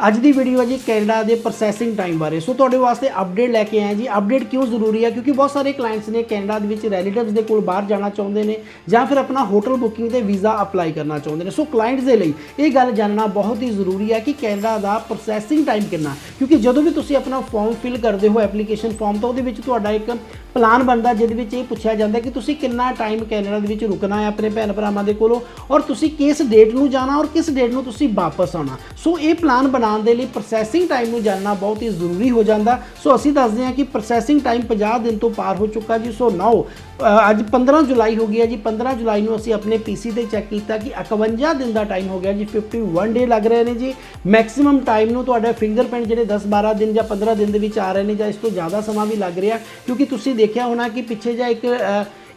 ਅੱਜ ਦੀ ਵੀਡੀਓ ਹੈ ਜੀ ਕੈਨੇਡਾ ਦੇ ਪ੍ਰੋਸੈਸਿੰਗ ਟਾਈਮ ਬਾਰੇ। ਸੋ ਤੁਹਾਡੇ ਵਾਸਤੇ ਅਪਡੇਟ ਲੈ ਕੇ ਆਏ ਜੀ। ਅਪਡੇਟ ਕਿਉਂ ਜ਼ਰੂਰੀ ਹੈ? ਕਿਉਂਕਿ ਬਹੁਤ ਸਾਰੇ ਕਲਾਇੰਟਸ ਨੇ ਕੈਨੇਡਾ ਦੇ ਵਿੱਚ ਰਿਲੇਟਿਵਸ ਦੇ ਕੋਲ ਬਾਹਰ ਜਾਣਾ ਚਾਹੁੰਦੇ ਨੇ ਜਾਂ ਫਿਰ ਆਪਣਾ ਹੋਟਲ ਬੁਕਿੰਗ ਤੇ ਵੀਜ਼ਾ ਅਪਲਾਈ ਕਰਨਾ ਚਾਹੁੰਦੇ ਨੇ। ਸੋ ਕਲਾਇੰਟਸ ਦੇ ਲਈ ਇਹ ਗੱਲ ਜਾਣਨਾ ਬਹੁਤ ਹੀ ਜ਼ਰੂਰੀ ਹੈ ਕਿ ਕੈਨੇਡਾ ਦਾ ਪ੍ਰੋਸੈਸਿੰਗ ਟਾਈਮ ਕਿੰਨਾ ਕਿਉਂਕਿ ਜਦੋਂ ਵੀ ਤੁਸੀਂ ਆਪਣਾ ਫਾਰਮ ਫਿਲ ਕਰਦੇ ਹੋ ਐਪਲੀਕੇਸ਼ਨ ਫਾਰਮ ਤਾਂ ਉਹਦੇ ਵਿੱਚ ਤੁਹਾਡਾ ਇੱਕ ਪਲਾਨ ਬਣਦਾ, ਜਿਹਦੇ ਵਿੱਚ ਇਹ ਪੁੱਛਿਆ ਜਾਂਦਾ ਕਿ ਤੁਸੀਂ ਕਿੰਨਾ ਟਾਈਮ ਕੈਨੇਡਾ ਦੇ ਵਿੱਚ ਰੁਕਣਾ ਹੈ ਆਪਣੇ ਭੈਣ ਭਰਾਵਾਂ ਦੇ ਕੋਲੋਂ ਔਰ ਤੁਸੀਂ ਕਿਸ ਡੇਟ ਨੂੰ ਜਾਣਾ ਔਰ ਕਿਸ ਡੇਟ ਨੂੰ ਤੁਸੀਂ ਵਾਪਸ ਆਉਣਾ। ਸੋ ਇਹ ਪਲਾਨ ਬਣਾਉਣ ਦੇ ਲਈ ਪ੍ਰੋਸੈਸਿੰਗ ਟਾਈਮ ਨੂੰ ਜਾਣਨਾ ਬਹੁਤ ਹੀ ਜ਼ਰੂਰੀ ਹੋ ਜਾਂਦਾ। ਸੋ ਅਸੀਂ ਦੱਸਦੇ ਹਾਂ ਕਿ ਪ੍ਰੋਸੈਸਿੰਗ ਟਾਈਮ 50 ਦਿਨ ਤੋਂ ਪਾਰ ਹੋ ਚੁੱਕਾ ਜੀ। ਸੋ ਨਾਓ ਅੱਜ 15 ਜੁਲਾਈ ਹੋ ਗਿਆ ਜੀ। 15 ਜੁਲਾਈ ਨੂੰ ਅਸੀਂ ਆਪਣੇ ਪੀਸੀ ਤੇ ਚੈੱਕ ਕੀਤਾ ਕਿ 51 ਦਿਨ ਦਾ ਟਾਈਮ ਹੋ ਗਿਆ ਜੀ। 51 ਡੇ ਲੱਗ ਰਹੇ ਨੇ ਜੀ। ਮੈਕਸਿਮਮ ਟਾਈਮ ਨੂੰ ਤੁਹਾਡਾ ਫਿੰਗਰਪ੍ਰਿੰਟ ਜਿਹੜੇ 10 12 ਦਿਨ ਜਾਂ 15 ਦਿਨ ਦੇ ਵਿੱਚ ਆ ਰਹੇ ਨੇ ਜਾਂ ਇਸ ਤੋਂ ਜ਼ਿਆਦਾ ਸਮਾਂ ਵੀ ਲੱਗ ਰਿਹਾ। ਕਿਉਂਕਿ ਤੁਸੀਂ ਦੇਖਿਆ ਹੋਣਾ ਕਿ ਪਿੱਛੇ ਜਾਂ ਇੱਕ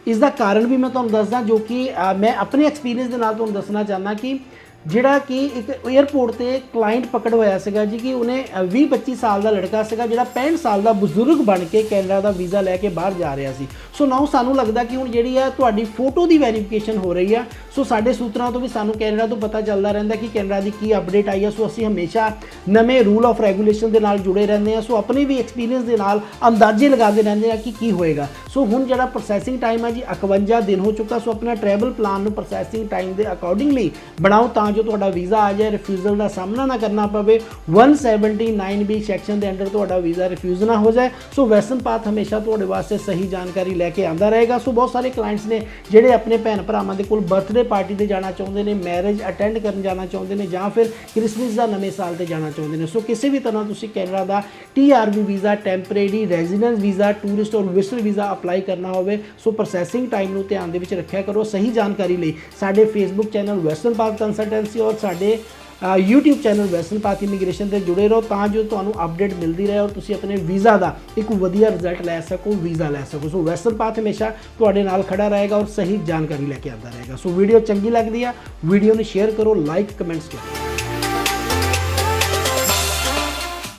ਇਸ ਦਾ ਕਾਰਨ ਵੀ ਮੈਂ ਤੁਹਾਨੂੰ ਦੱਸਦਾ ਜੋ ਕਿ ਮੈਂ ਆਪਣੇ ਐਕਸਪੀਰੀਅੰਸ ਦੇ ਨਾਲ ਤੁਹਾਨੂੰ ਦੱਸਣਾ ਚਾਹੁੰਦਾ ਕਿ ਜਿਹੜਾ ਕਿ ਇੱਕ 에ਅਰਪੋਰਟ ਤੇ ਕਲਾਇੰਟ ਪਕੜ ਹੋਇਆ ਸੀਗਾ ਜੀ ਕਿ ਉਹਨੇ 20 25 ਸਾਲ ਦਾ ਲੜਕਾ ਸੀਗਾ ਜਿਹੜਾ 65 ਸਾਲ ਦਾ ਬਜ਼ੁਰਗ ਬਣ ਕੇ ਕੈਨੇਡਾ ਦਾ ਵੀਜ਼ਾ ਲੈ ਕੇ ਬਾਹਰ ਜਾ ਰਿਹਾ ਸੀ। ਸੋ ਨਾਓ ਸਾਨੂੰ ਲੱਗਦਾ ਕਿ ਹੁਣ ਜਿਹੜੀ ਆ ਤੁਹਾਡੀ ਫੋਟੋ ਦੀ ਵੈਰੀਫਿਕੇਸ਼ਨ ਹੋ ਰਹੀ ਆ ਸੋ ਸਾਡੇ ਸੂਤਰਾਂ ਤੋਂ ਵੀ ਸਾਨੂੰ ਕੈਨੇਡਾ ਤੋਂ ਪਤਾ ਚੱਲਦਾ ਰਹਿੰਦਾ ਕਿ ਕੈਨੇਡਾ ਦੀ ਕੀ ਅਪਡੇਟ ਆਈ ਹੈ। ਸੋ ਅਸੀਂ ਹਮੇਸ਼ਾ ਨਵੇਂ ਰੂਲ ਆਫ ਰੈਗੂਲੇਸ਼ਨ ਦੇ ਨਾਲ ਜੁੜੇ ਰਹਿੰਦੇ ਹਾਂ। ਸੋ ਆਪਣੇ ਵੀ ਐਕਸਪੀਰੀਅੰਸ ਦੇ ਨਾਲ ਅੰਦਾਜ਼ੇ ਲਗਾਉਂਦੇ ਰਹਿੰਦੇ ਹਾਂ ਕਿ ਕੀ ਹੋਏਗਾ। ਸੋ ਹੁਣ ਜਿਹੜਾ ਪ੍ਰੋਸੈਸਿੰਗ ਟਾਈਮ ਹੈ ਜੀ 51 ਦਿਨ ਹੋ ਚੁੱਕਾ। ਸੋ ਆਪਣਾ ਟਰੈਵਲ ਪਲਾਨ ਨੂੰ ਪ੍ਰੋਸੈਸਿੰਗ ਟਾਈਮ ਦੇ ਅਕੋਰਡਿੰਗਲੀ ਬਣਾਓ ਤਾਂ ਜੋ ਤੁਹਾਡਾ ਵੀਜ਼ਾ ਆ ਜਾਏ ਰਿਫਿਊਜ਼ਲ ਦਾ ਸਾਹਮਣਾ ਨਾ ਕਰਨਾ ਪਵੇ। 179 ਸੈਕਸ਼ਨ ਦੇ ਅੰਡਰ ਤੁਹਾਡਾ ਵੀਜ਼ਾ ਰਿਫਿਊਜ਼ ਨਾ ਹੋ ਜਾਏ। ਸੋ ਵੈਸਟਰਨ ਪਾਥ ਹਮੇਸ਼ਾ ਤੁਹਾਡੇ ਵਾਸਤੇ ਸਹੀ ਜਾਣਕਾਰੀ ਲੈ ਕੇ ਆਂਦਾ ਰਹੇਗਾ। ਸੋ ਬਹੁਤ ਸਾਰੇ ਕਲਾਇੰਟਸ ਨੇ ਜਿਹੜੇ ਆਪਣੇ ਭੈਣ ਭਰਾਵਾਂ ਦੇ ਕੋਲ ਬਰਥਡੇ ਪਾਰਟੀ ਤੇ ਜਾਣਾ ਚਾਹੁੰਦੇ ਨੇ ਮੈਰਿਜ ਅਟੈਂਡ ਕਰਨ ਜਾਣਾ ਚਾਹੁੰਦੇ ਨੇ ਜਾਂ ਫਿਰ ਕ੍ਰਿਸਮਸ ਦਾ ਨਵੇਂ ਸਾਲ ਤੇ ਜਾਣਾ ਚਾਹੁੰਦੇ ਨੇ। ਸੋ ਕਿਸੇ ਵੀ ਤਰ੍ਹਾਂ ਤੁਸੀਂ ਕੈਨੇਡਾ ਦਾ TRV visa temporary residence visa tourist ਔਰ ਵਿਜ਼ਟਰ ਵੀਜ਼ਾ ਅਪਲਾਈ ਕਰਨਾ ਹੋਵੇ ਸੋ ਪ੍ਰੋਸੈਸਿੰਗ ਟਾਈਮ ਨੂੰ ਧਿਆਨ ਦੇ ਵਿੱਚ ਰੱਖਿਆ ਕਰੋ। ਸਹੀ ਜਾਣਕਾਰੀ ਲਈ ਸਾਡੇ Facebook channel Western Path consultancy ਔਰ ਸਾਡੇ YouTube channel Western Path immigration ਤੇ ਜੁੜੇ ਰਹੋ ਤਾਂ ਜੋ ਤੁਹਾਨੂੰ ਅਪਡੇਟ ਮਿਲਦੀ ਰਹੇ ਔਰ ਤੁਸੀਂ ਆਪਣੇ ਵੀਜ਼ਾ ਦਾ ਇੱਕ ਵਧੀਆ ਰਿਜ਼ਲਟ ਲੈ ਸਕੋ ਵੀਜ਼ਾ ਲੈ ਸਕੋ। ਸੋ ਵੈਸਟਰਨ ਪਾਥ ਹਮੇਸ਼ਾ ਤੁਹਾਡੇ ਨਾਲ ਖੜਾ ਰਹੇਗਾ ਔਰ ਸਹੀ ਜਾਣਕਾਰੀ ਲੈ ਕੇ ਆਉਂਦਾ ਰਹੇਗਾ। ਸੋ ਵੀਡੀਓ ਚੰਗੀ ਲੱਗਦੀ ਆ ਵੀਡੀਓ ਨੂੰ ਸ਼ੇਅਰ ਕਰੋ ਲਾਈਕ ਕਮੈਂਟਸ ਕਰੋ।